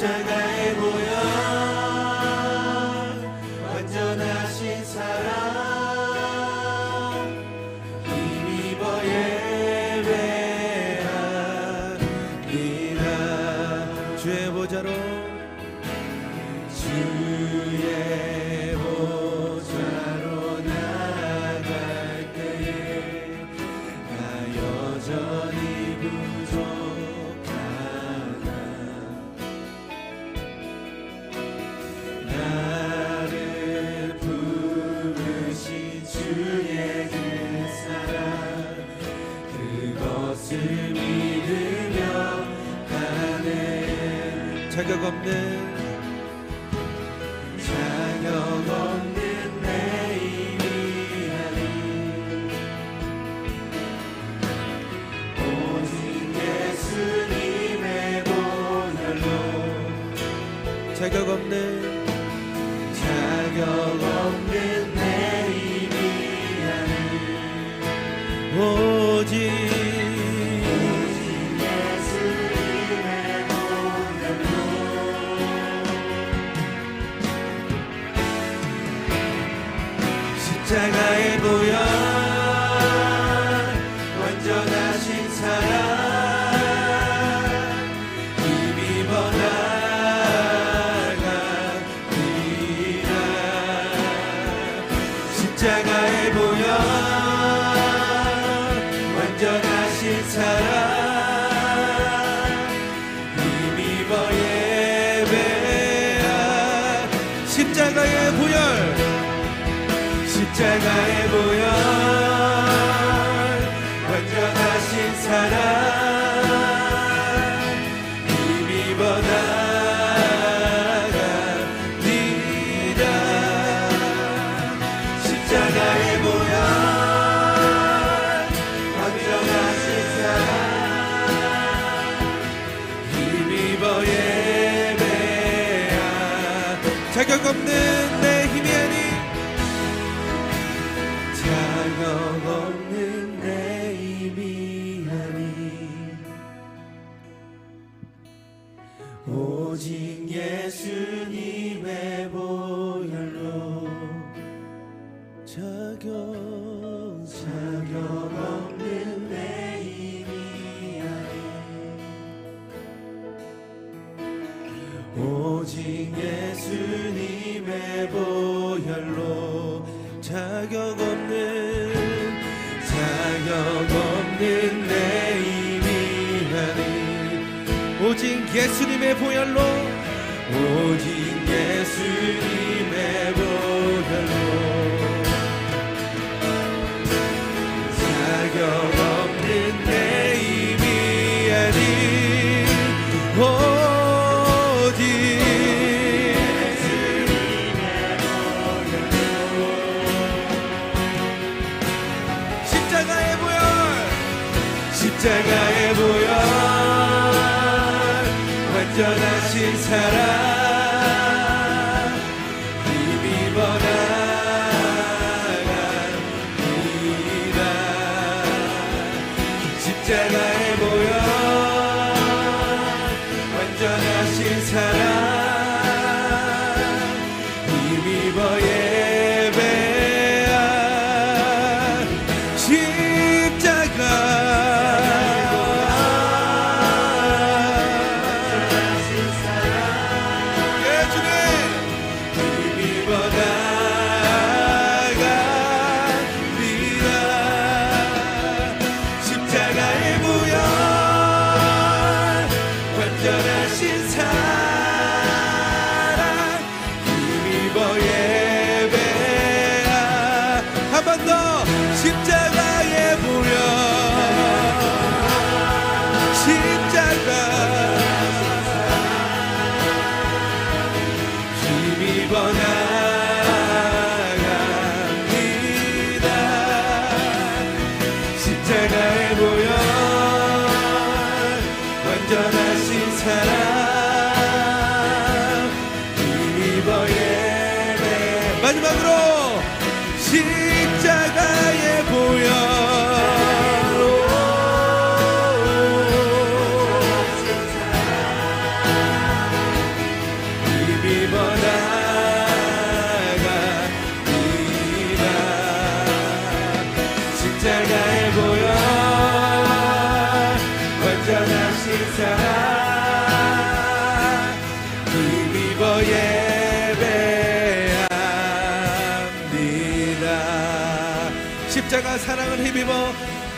ಜಗ 자격 없는 십자가에 보여. 완전하신 사랑. 힘입어 예배한 십자가의 보혈. 십자가의 보혈. 발명 없는 내 미안이 오직 예수님의 보혈로 자격 자격 없는 내 미안이 오직 예수님의 보혈로 자격 예수님의 보혈로 오직 예수님. 완 십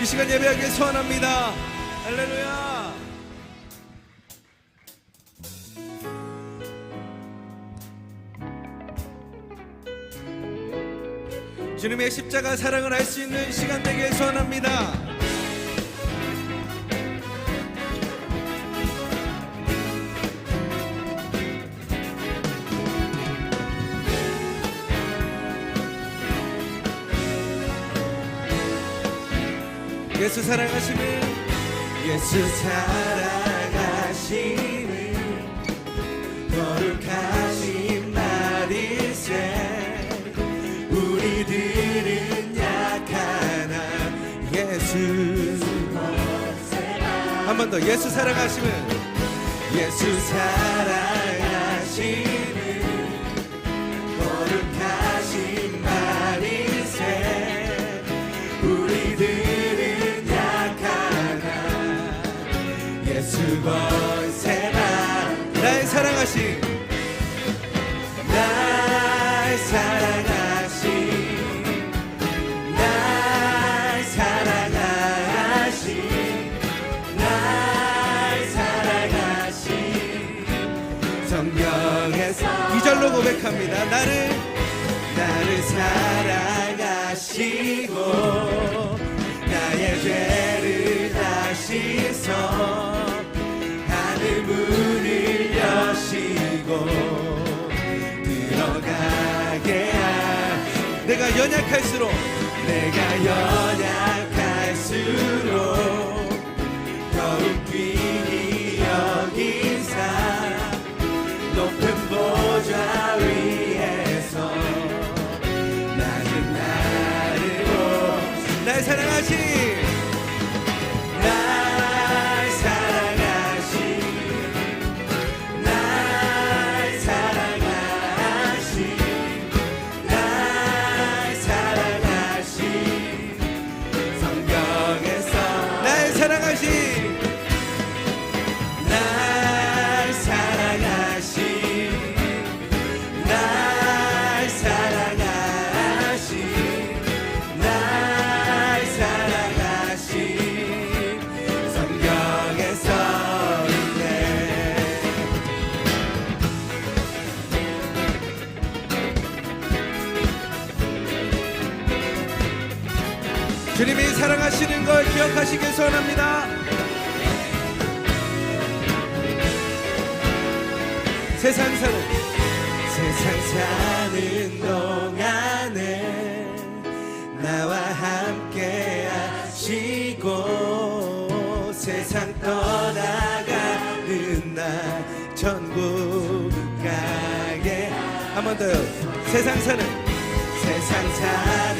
이 시간 예배하기 소원합니다 할렐루야 주님의 십자가 사랑을 알 수 있는 시간 되길 소원합니다. 예수 사랑하시는 예수 사랑하시는 거룩하신 말일세. 우리들은 약하나 예수. 한 번 더 예수 사랑하시는 예수 사랑하시는 거룩하신 말일세. 우리들 예수 권세만 날 사랑하신 날 사랑하신 날 사랑하신 날 사랑하신 성경에서 이절로 고백합니다. 나를 들어가게 하 내가 연약할수록 내가 연약할수록 사랑하시는 걸 기억하시길 소원합니다. 세상 사는 세상 사는 동안에 나와 함께 하시고 세상 떠나가는 날 천국 가게 한 번 더요 세상 사는 세상 사는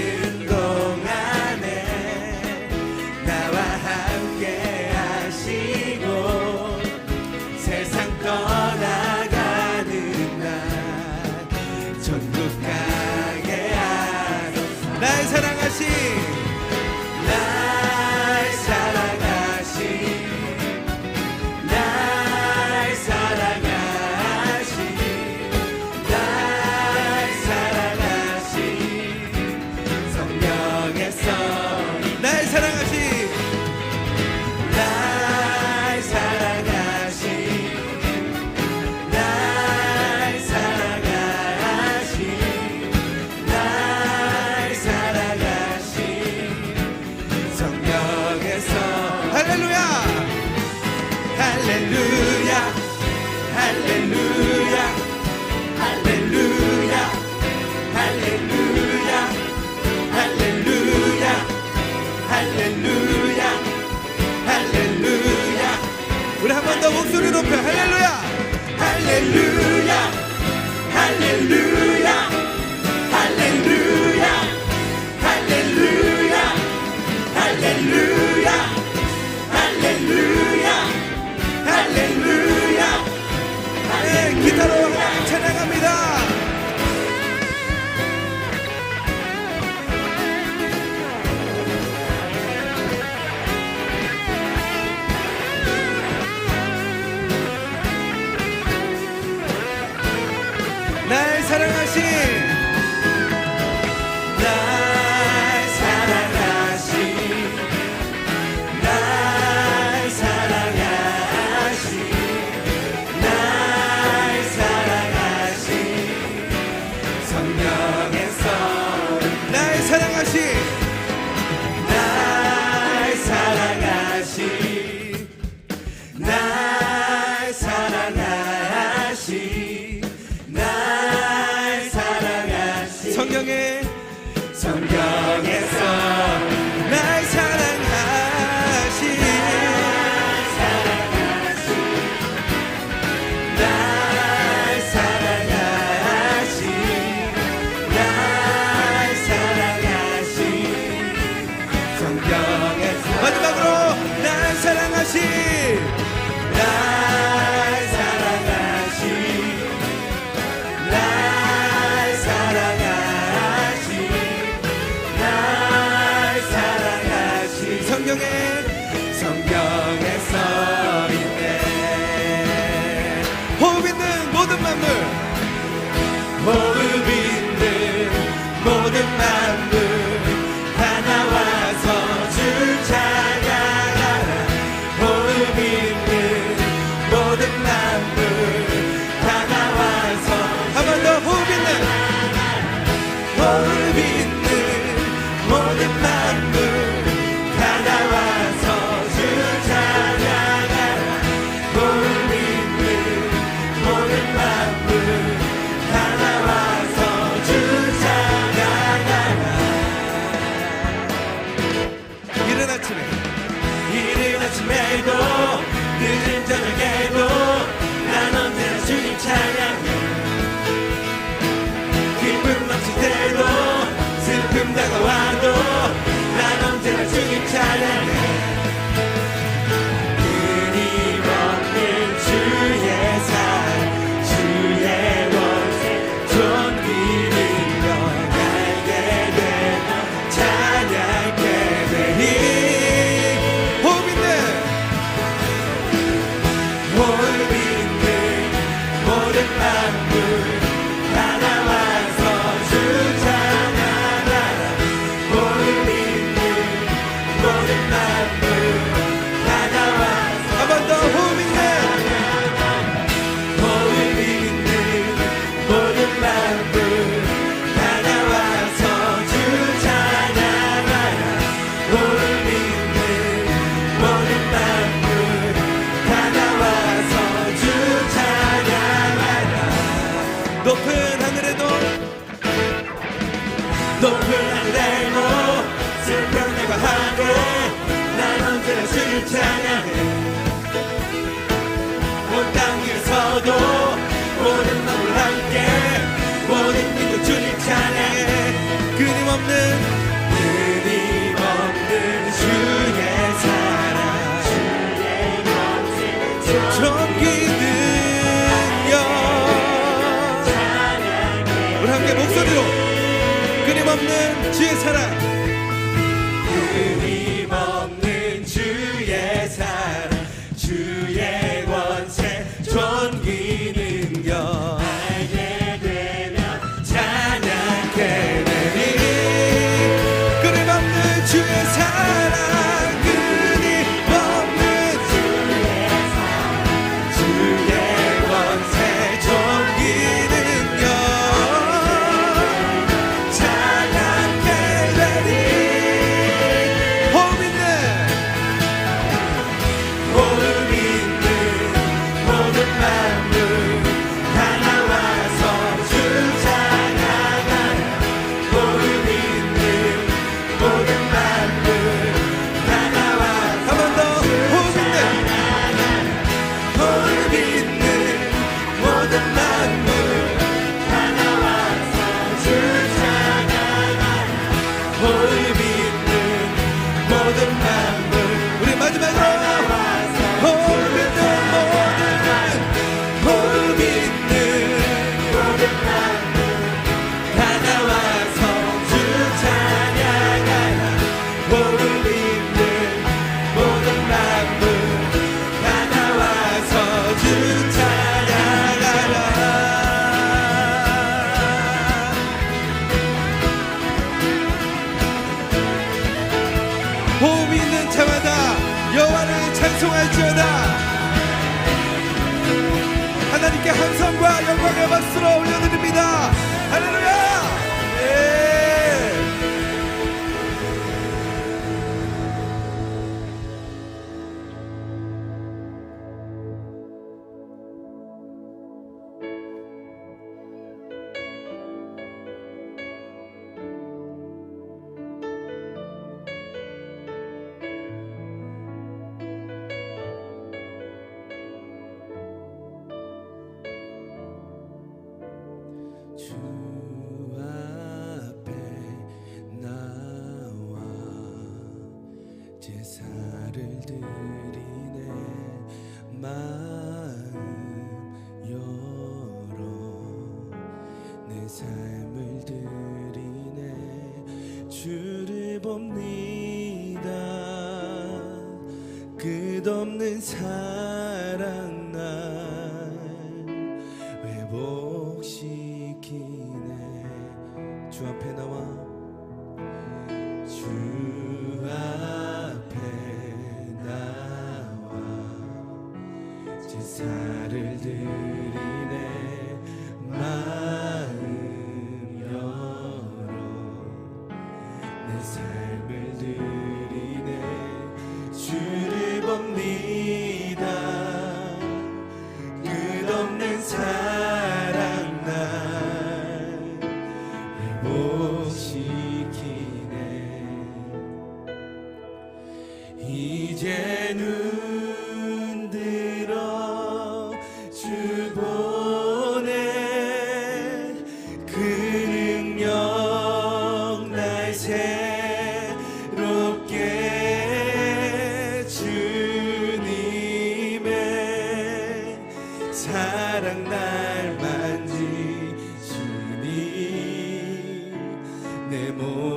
한다고 하도 난 언제나 주님 찬양해 끊임없는 끊임없는 주의 사랑. 주의 곁에 전기는 영 우리 함께 목소리로 끊임없는 주의 사랑. 할지어다 하나님께 항상과 영광의 박수로 올려드립니다. 할렐루야!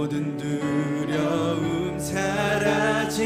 모든 두려움 사라지네.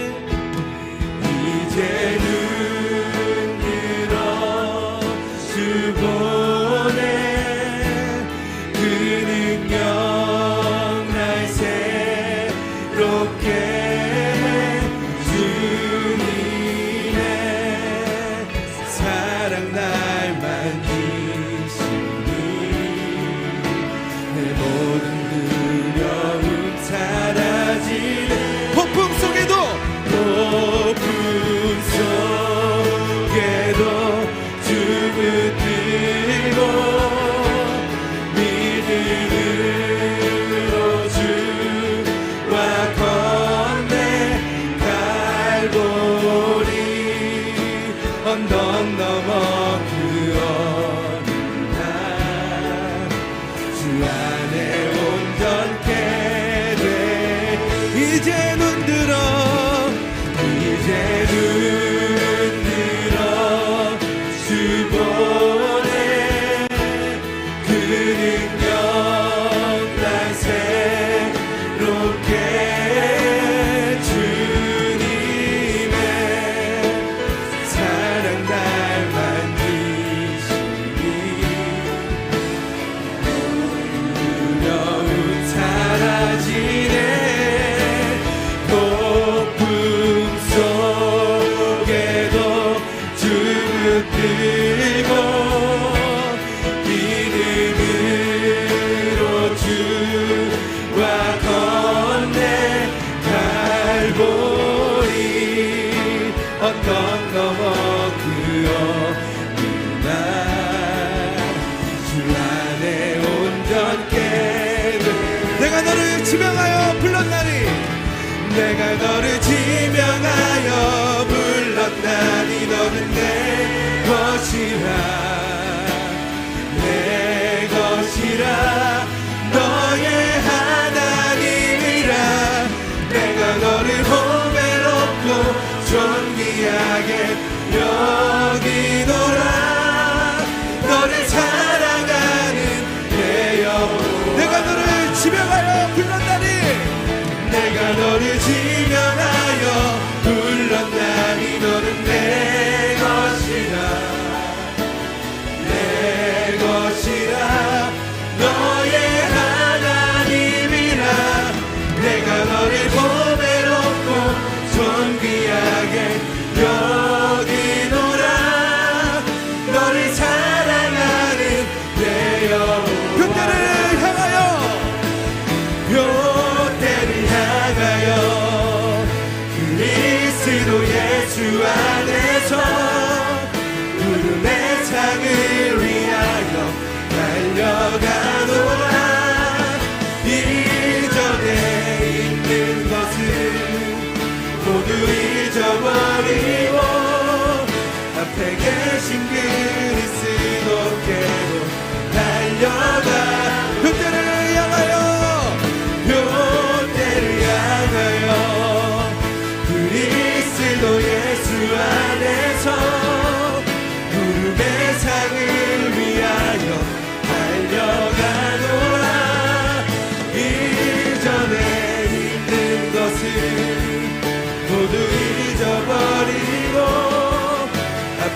난 이너 는 내 것이라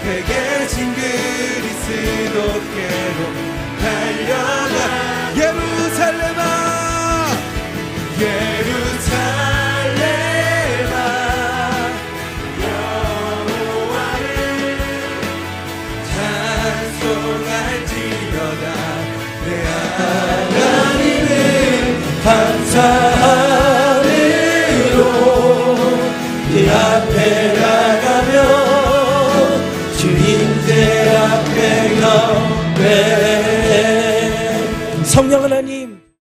회개진 그리스도께로 同样的人。